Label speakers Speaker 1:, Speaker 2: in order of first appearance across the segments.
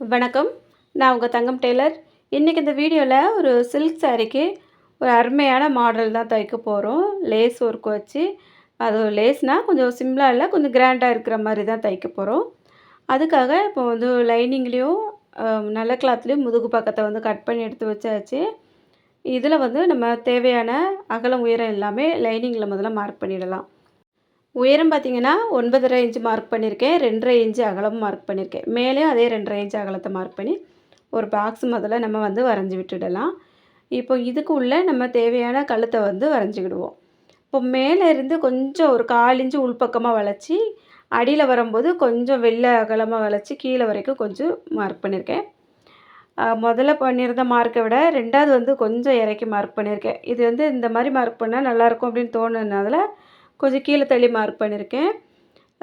Speaker 1: வணக்கம். நான் உங்கள் தங்கம் டெய்லர். இன்றைக்கி இந்த வீடியோவில் ஒரு சில்க் சாரீக்கு ஒரு அருமையான மாடல் தான் தைக்க போகிறோம் லேஸ் ஒர்க் வச்சு. அது லேஸ்னால் கொஞ்சம் சிம்பிளாக இல்லை கொஞ்சம் கிராண்டாக இருக்கிற மாதிரி தான் தைக்க போகிறோம் அதுக்காக இப்போ வந்து லைனிங்லேயும் நல்ல கிளாத்லேயும் முதுகு பக்கத்தை வந்து கட் பண்ணி எடுத்து வச்சாச்சு. இதில் வந்து நம்ம தேவையான அகலம் உயரம் எல்லாமே லைனிங்கில் முதல்ல மார்க் பண்ணிடலாம். உயரம் பார்த்தீங்கன்னா ஒன்பதரை இன்ச்சு மார்க் பண்ணியிருக்கேன். ரெண்டரை இன்ச்சு அகலம் மார்க் பண்ணியிருக்கேன். மேலேயும் அதே ரெண்டரை இன்ச்சு அகலத்தை மார்க் பண்ணி ஒரு பாக்ஸ் முதல்ல நம்ம வந்து வரைஞ்சி விட்டுடலாம். இப்போ இதுக்கு உள்ளே நம்ம தேவையான கழுத்தை வந்து வரைஞ்சிக்கிடுவோம். இப்போ மேலே இருந்து கொஞ்சம் ஒரு கால் இன்ச்சு உள்பக்கமாக வளைச்சி அடியில் வரும்போது கொஞ்சம் வெள்ளை அகலமாக வளைச்சி கீழே வரைக்கும் கொஞ்சம் மார்க் பண்ணியிருக்கேன். முதல்ல பண்ணியிருந்த மார்க்கை விட ரெண்டாவது வந்து கொஞ்சம் இறக்கி மார்க் பண்ணியிருக்கேன். இது வந்து இந்த மாதிரி மார்க் பண்ணால் நல்லாயிருக்கும் அப்படின்னு தோணுனதுனால கொஞ்சம் கீழே தள்ளி மார்க் பண்ணியிருக்கேன்.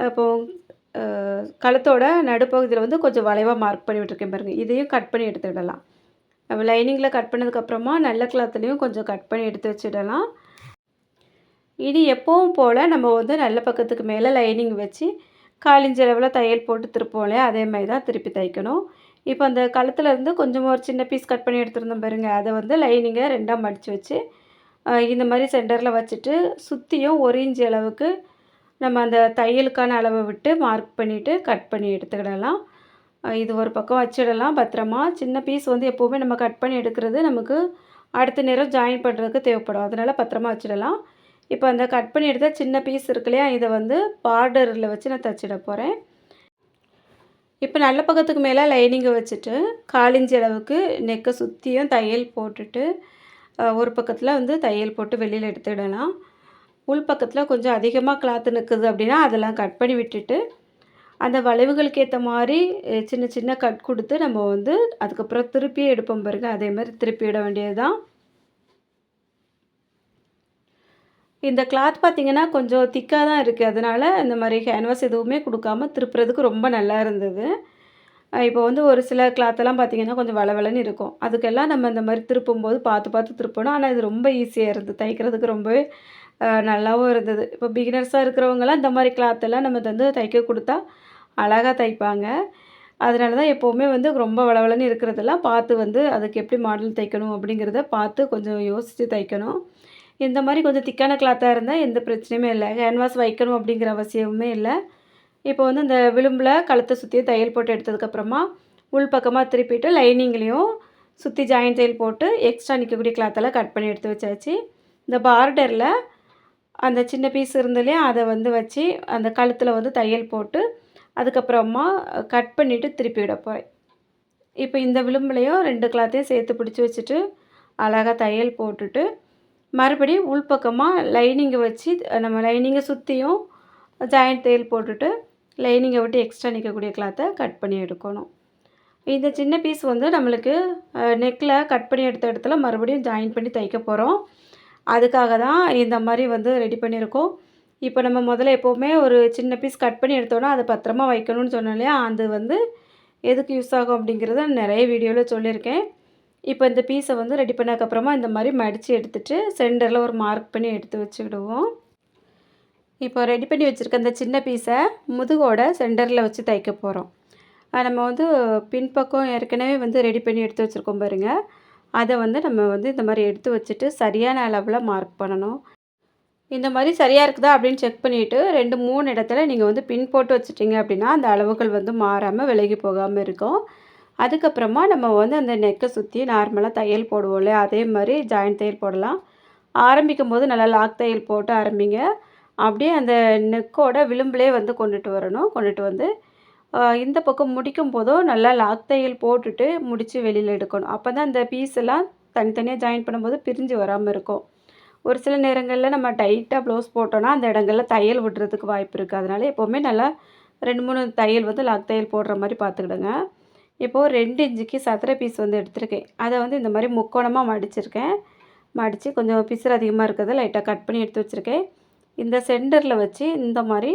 Speaker 1: அப்போது கழுத்தோட நடுப்பகுதியில் வந்து கொஞ்சம் வளைவாக மார்க் பண்ணி விட்டுருக்கேன் பாருங்கள் இதையும் கட் பண்ணி எடுத்துவிடலாம் விடலாம். லைனிங்கில் கட் பண்ணதுக்கப்புறமா நல்ல கிளாத்துலேயும் கொஞ்சம் கட் பண்ணி எடுத்து வச்சிடலாம். இனி எப்பவும் போல் நம்ம வந்து நல்ல பக்கத்துக்கு மேலே லைனிங் வச்சு காலிஞ்சளவில் தையல் போட்டு திருப்போம்ல அதே மாதிரி தான் திருப்பி தைக்கணும். இப்போ அந்த கழுத்துலேருந்து கொஞ்சமாக கொஞ்சம் ஒரு சின்ன பீஸ் கட் பண்ணி எடுத்துருந்தோம் பாருங்கள் அதை வந்து லைனிங்கை ரெண்டாக மடித்து வச்சு இந்த மாதிரி சென்டரில் வச்சுட்டு சுற்றியும் ஒரு இன்ச்சு அளவுக்கு நம்ம அந்த தையலுக்கான அளவை விட்டு மார்க் பண்ணிவிட்டு கட் பண்ணி எடுத்துக்கிடலாம். இது ஒரு பக்கம் வச்சிடலாம் பத்திரமா. சின்ன பீஸ் வந்து எப்போவுமே நம்ம கட் பண்ணி எடுக்கிறது நமக்கு அடுத்த நேரம் ஜாயின் பண்ணுறதுக்கு தேவைப்படும். அதனால் பத்திரமா வச்சிடலாம். இப்போ அந்த கட் பண்ணி எடுத்த சின்ன பீஸ் இருக்கு இல்லையா இதை வந்து பார்டரில் வச்சு நான் தச்சிட போகிறேன் இப்போ நல்ல பக்கத்துக்கு மேலே லைனிங்கை வச்சுட்டு காலிஞ்சி அளவுக்கு நெக்கை சுற்றியும் தையல் போட்டுட்டு ஒரு பக்கத்தில் வந்து தையல் போட்டு வெளியில் எடுத்துடலாம். உள் பக்கத்தில் கொஞ்சம் அதிகமாக கிளாத்து நிற்குது அப்படின்னா அதெல்லாம் கட் பண்ணி விட்டுட்டு அந்த வளைவுகளுக்கு ஏற்ற மாதிரி சின்ன சின்ன கட் கொடுத்து நம்ம வந்து அதுக்கப்புறம் திருப்பியே எடுப்போம் பாருங்க. அதே மாதிரி திருப்பி விட வேண்டியது தான் இந்த கிளாத் பார்த்திங்கன்னா கொஞ்சம் திக்காக தான் இருக்குது அதனால் இந்த மாதிரி கேன்வாஸ் எதுவுமே கொடுக்காம திருப்புறதுக்கு ரொம்ப நல்லா இருந்தது. இப்போ வந்து ஒரு சில கிளாத்தெல்லாம் பார்த்திங்கன்னா கொஞ்சம் வளவலன்னு இருக்கும். அதுக்கெல்லாம் நம்ம இந்த மாதிரி திருப்பும்போது பார்த்து பார்த்து திருப்பணும். ஆனால் இது ரொம்ப ஈஸியாக இருந்தது. தைக்கிறதுக்கு ரொம்பவே நல்லாவும் இருந்தது. இப்போ பிகினர்ஸாக இருக்கிறவங்களாம் இந்த மாதிரி கிளாத்தெல்லாம் நம்ம வந்து தைக்க கொடுத்தா அழகாக தைப்பாங்க. அதனால தான் எப்போவுமே வந்து ரொம்ப வளவலன்னு இருக்கிறதெல்லாம் பார்த்து வந்து அதுக்கு எப்படி மாடல் தைக்கணும் அப்படிங்கிறத பார்த்து கொஞ்சம் யோசித்து தைக்கணும். இந்த மாதிரி கொஞ்சம் திக்கான கிளாத்தாக இருந்தால் எந்த பிரச்சனையுமே இல்லை. கேன்வாஸ் வைக்கணும் அப்படிங்கிற அவசியமுமே இல்லை. இப்போ வந்து இந்த விளிம்பில் கழுத்தை சுற்றி தையல் போட்டு எடுத்ததுக்கப்புறமா உள் பக்கமாக திருப்பிட்டு லைனிங்லேயும் சுற்றி ஜாயின் தையல் போட்டு எக்ஸ்ட்ரா நிற்கக்கூடிய கிளாத்தெல்லாம் கட் பண்ணி எடுத்து வச்சாச்சு. இந்த பார்டரில் அந்த சின்ன பீஸ் இருந்தலையே அதை வந்து வச்சு அந்த கழுத்தில் வந்து தையல் போட்டு அதுக்கப்புறமா கட் பண்ணிவிட்டு திருப்பி விட போகிறேன் இப்போ இந்த விளிம்புலையும் ரெண்டு கிளாத்தையும் சேர்த்து பிடிச்சி வச்சுட்டு அழகாக தையல் போட்டுட்டு மறுபடியும் உள்பக்கமாக லைனிங்கை வச்சு நம்ம லைனிங்கை சுற்றியும் ஜாயிண்ட் தையல் போட்டுட்டு லைனிங்கை விட்டு எக்ஸ்ட்ரா நிற்கக்கூடிய கிளாத்தை கட் பண்ணி எடுக்கணும். இந்த சின்ன பீஸ் வந்து நம்மளுக்கு நெக்கில் கட் பண்ணி எடுத்த இடத்துல மறுபடியும் ஜாயின் பண்ணி தைக்க போகிறோம் அதுக்காக தான் இந்த மாதிரி வந்து ரெடி பண்ணியிருக்கோம். இப்போ நம்ம முதல்ல எப்போவுமே ஒரு சின்ன பீஸ் கட் பண்ணி எடுத்தோன்னா அதை பத்திரமா வைக்கணும்னு சொன்னோம் இல்லையா? அது வந்து எதுக்கு யூஸ் ஆகும் அப்படிங்கிறத நிறைய வீடியோவில் சொல்லியிருக்கேன். இப்போ இந்த பீஸை வந்து ரெடி பண்ணதுக்கப்புறமா இந்த மாதிரி மடித்து எடுத்துகிட்டு சென்டரில் ஒரு மார்க் பண்ணி எடுத்து வச்சுக்கிடுவோம் இப்போ ரெடி பண்ணி வச்சுருக்க அந்த சின்ன பீஸை முதுகோட சென்டரில் வச்சு தைக்க போகிறோம் நம்ம வந்து பின்பக்கம் ஏற்கனவே வந்து ரெடி பண்ணி எடுத்து வச்சுருக்கோம் பாருங்கள் அதை வந்து நம்ம வந்து இந்த மாதிரி எடுத்து வச்சுட்டு சரியான அளவில் மார்க் பண்ணணும். இந்த மாதிரி சரியாக இருக்குதா அப்படின்னு செக் பண்ணிவிட்டு ரெண்டு மூணு இடத்துல நீங்கள் வந்து பின் போட்டு வச்சுட்டிங்க அப்படின்னா அந்த அளவுகள் வந்து மாறாமல் விலகி போகாமல் இருக்கும். அதுக்கப்புறமா நம்ம வந்து அந்த நெக்கை சுற்றி நார்மலாக தையல் போடுவோம் இல்லையா? அதே மாதிரி ஜாயிண்ட் தையல் போடலாம். ஆரம்பிக்கும் போது நல்லா லாக் தையல் போட்டு ஆரம்பிங்க. அப்படியே அந்த நெக்கோட விளிம்பிலே வந்து கொண்டுட்டு வரணும். கொண்டுட்டு வந்து இந்த பக்கம் முடிக்கும் போதும் நல்லா லாக் தையல் போட்டுட்டு முடித்து வெளியில் எடுக்கணும். அப்போ தான் அந்த பீஸ் எல்லாம் தனித்தனியாக ஜாயின் பண்ணும்போது பிரிஞ்சு வராமல் இருக்கும். ஒரு சில நேரங்களில் நம்ம டைட்டாக ப்ளவுஸ் போட்டோன்னா அந்த இடங்களில் தையல் விடுறதுக்கு வாய்ப்பு இருக்குது அதனால் எப்போவுமே நல்லா ரெண்டு மூணு தையல் வந்து லாக் தையல் போடுற மாதிரி பார்த்துக்கிடுங்க. இப்போது ரெண்டு இன்ச்சுக்கு சதுர பீஸ் வந்து எடுத்திருக்கேன். அதை வந்து இந்த மாதிரி முக்கோணமாக மடிச்சிருக்கேன். மடித்து கொஞ்சம் பிசர் அதிகமாக இருக்கிறத லைட்டாக கட் பண்ணி எடுத்து வச்சுருக்கேன். இந்த சென்டரில் வச்சு இந்த மாதிரி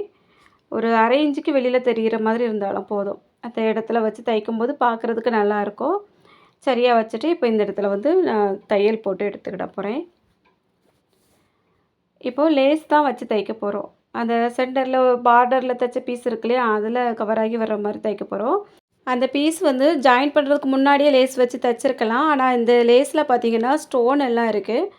Speaker 1: ஒரு அரை இன்ச்சுக்கு வெளியில் தெரிகிற மாதிரி இருந்தாலும் போதும். அந்த இடத்துல வச்சு தைக்கும்போது பார்க்குறதுக்கு நல்லாயிருக்கும் சரியாக வச்சுட்டு இப்போ இந்த இடத்துல வந்து நான் தையல் போட்டு எடுத்துக்கிட போகிறேன் இப்போது லேஸ் தான் வச்சு தைக்க போகிறோம் அந்த சென்டரில் பார்டரில் தைச்ச பீஸ் இருக்கு இல்லையா அதில் கவர் ஆகி வர்ற மாதிரி தைக்க போகிறோம் அந்த பீஸ் வந்து ஜாயின் பண்ணுறதுக்கு முன்னாடியே லேஸ் வச்சு தைச்சிருக்கலாம். ஆனால் இந்த லேஸில் பார்த்தீங்கன்னா ஸ்டோன் எல்லாம் இருக்குது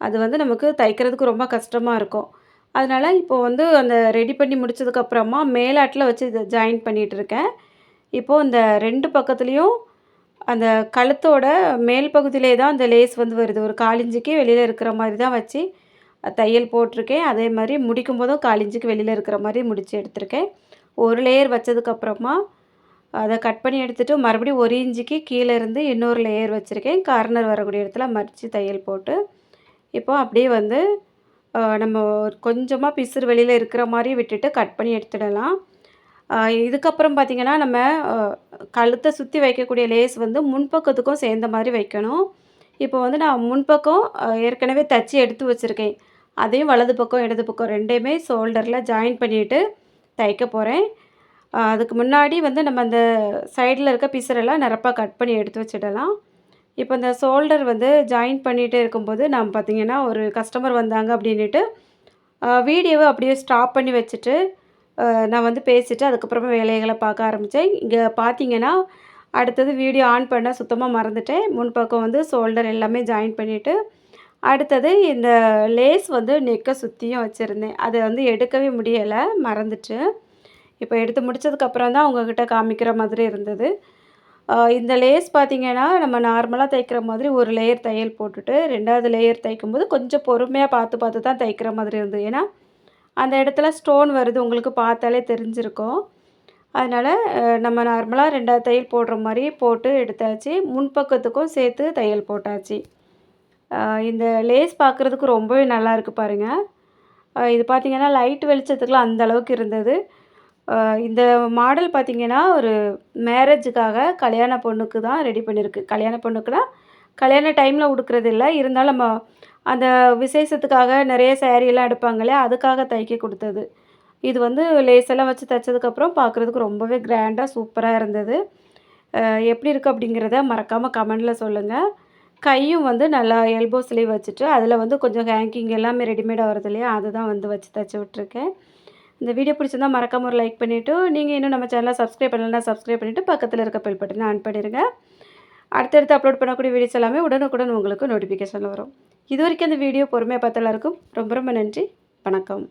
Speaker 1: அது வந்து நமக்கு தைக்கிறதுக்கு ரொம்ப கஷ்டமாக இருக்கும். அதனால் இப்போது வந்து அந்த ரெடி பண்ணி முடிச்சதுக்கப்புறமா மேலாட்டில் வச்சு இதை ஜாயின் பண்ணிகிட்ருக்கேன். இப்போது இந்த ரெண்டு பக்கத்துலேயும் அந்த கழுத்தோட மேல் பகுதியிலே தான் அந்த லேஸ் வந்து வருது. ஒரு காலிஞ்சிக்கு வெளியில் இருக்கிற மாதிரி தான் வச்சு தையல் போட்டிருக்கேன். அதே மாதிரி முடிக்கும் போதும் காலிஞ்சிக்கு வெளியில் இருக்கிற மாதிரி முடித்து எடுத்திருக்கேன். ஒரு லேயர் வச்சதுக்கப்புறமா அதை கட் பண்ணி எடுத்துகிட்டு மறுபடியும் ஒரு இஞ்சிக்கு கீழே இருந்து இன்னொரு லேயர் வச்சுருக்கேன். கார்னர் வரக்கூடிய இடத்துல மறித்து தையல் போட்டு இப்போ அப்படியே வந்து நம்ம கொஞ்சமாக பிசுறு வெளியில் இருக்கிற மாதிரி விட்டுட்டு கட் பண்ணி எடுத்துடலாம். இதுக்கப்புறம் பார்த்திங்கன்னா நம்ம கழுத்தை சுற்றி வைக்கக்கூடிய லேஸ் வந்து முன்பக்கத்துக்கும் சேர்ந்த மாதிரி வைக்கணும். இப்போ வந்து நான் முன்பக்கம் ஏற்கனவே தச்சு எடுத்து வச்சுருக்கேன். அதையும் வலது பக்கம் இடது பக்கம் ரெண்டையுமே ஷோல்டரில் ஜாயின் பண்ணிவிட்டு தைக்க போகிறேன் அதுக்கு முன்னாடி வந்து நம்ம அந்த சைடில் இருக்க பிசரெல்லாம் நிரப்பாக கட் பண்ணி எடுத்து வச்சிடலாம். இப்போ இந்த ஷோல்டர் வந்து ஜாயின் பண்ணிகிட்டே இருக்கும்போது நான் பார்த்திங்கன்னா ஒரு கஸ்டமர் வந்தாங்க அப்படின்ட்டு வீடியோவை அப்படியே ஸ்டாப் பண்ணி வச்சுட்டு நான் வந்து பேசிவிட்டு அதுக்கப்புறமா வேலைகளை பார்க்க ஆரம்பித்தேன். இங்கே பார்த்தீங்கன்னா அடுத்தது வீடியோ ஆன் பண்ண சுத்தமாக மறந்துட்டேன். முன்பக்கம் வந்து ஷோல்டர் எல்லாமே ஜாயின் பண்ணிவிட்டு அடுத்தது இந்த லேஸ் வந்து நெக்கை சுற்றியும் வச்சுருந்தேன். அதை வந்து எடுக்கவே முடியலை மறந்துட்டு. இப்போ எடுத்து முடித்ததுக்கப்புறம் தான் உங்கள்கிட்ட காமிக்கிற மாதிரி இருந்தது. இந்த லேஸ் பார்த்திங்கன்னா நம்ம நார்மலாக தைக்கிற மாதிரி ஒரு லேயர் தையல் போட்டுட்டு ரெண்டாவது லேயர் தைக்கும்போது கொஞ்சம் பொறுமையாக பார்த்து பார்த்து தான் தைக்கிற மாதிரி இருந்தது. ஏன்னா அந்த இடத்துல ஸ்டோன் வருது உங்களுக்கு பார்த்தாலே தெரிஞ்சிருக்கும். அதனால் நம்ம நார்மலாக ரெண்டாவது தையல் போடுற மாதிரி போட்டு எடுத்தாச்சு. முன்பக்கத்துக்கும் சேர்த்து தையல் போட்டாச்சு. இந்த லேஸ் பார்க்குறதுக்கு ரொம்பவே நல்லா இருக்குது பாருங்கள் இது பார்த்திங்கன்னா லைட் வெளிச்சத்துக்குலாம் அந்த அளவுக்கு இருந்தது. இந்த மாடல் பார்த்திங்கன்னா ஒரு மேரேஜுக்காக கல்யாண பொண்ணுக்கு தான் ரெடி பண்ணியிருக்கு கல்யாண பொண்ணுக்குனா கல்யாண டைமில் உடுக்கிறது இல்லை. இருந்தாலும் நம்ம அந்த விசேஷத்துக்காக நிறைய சேரீலாம் எடுப்பாங்களே அதுக்காக தைக்க கொடுத்தது. இது வந்து லேஸெல்லாம் வச்சு தைச்சதுக்கப்புறம் பார்க்குறதுக்கு ரொம்பவே கிராண்டாக சூப்பராக இருந்தது. எப்படி இருக்குது அப்படிங்கிறத மறக்காமல் கமெண்டில் சொல்லுங்கள் கையும் வந்து நல்லா எல்போ ஸ்லீவ் வச்சுட்டு அதில் வந்து கொஞ்சம் ஹேங்கிங் எல்லாமே ரெடிமேடாக வருது இல்லையா? அதுதான் வந்து வச்சு தைச்சி விட்ருக்கேன் இந்த வீடியோ பிடிச்சிருந்தா மறக்காமல் ஒரு லைக் பண்ணிவிட்டு நீங்கள் இன்னும் நம்ம சேனலை சப்ஸ்கிரைப் பண்ணலாம் சப்ஸ்கிரைப் பண்ணிவிட்டு பக்கத்தில் இருக்க பெல் பட்டனை ஆன் பண்ணிடுங்க அடுத்தடுத்து அப்லோட் பண்ணக்கூடிய வீடியோஸ் எல்லாமே உடனுக்குடன் உங்களுக்கு நோட்டிஃபிகேஷன் வரும். இது வரைக்கும் அந்த வீடியோ பொறுமையாக பார்த்த எல்லாருக்கும் ரொம்ப ரொம்ப நன்றி. வணக்கம்.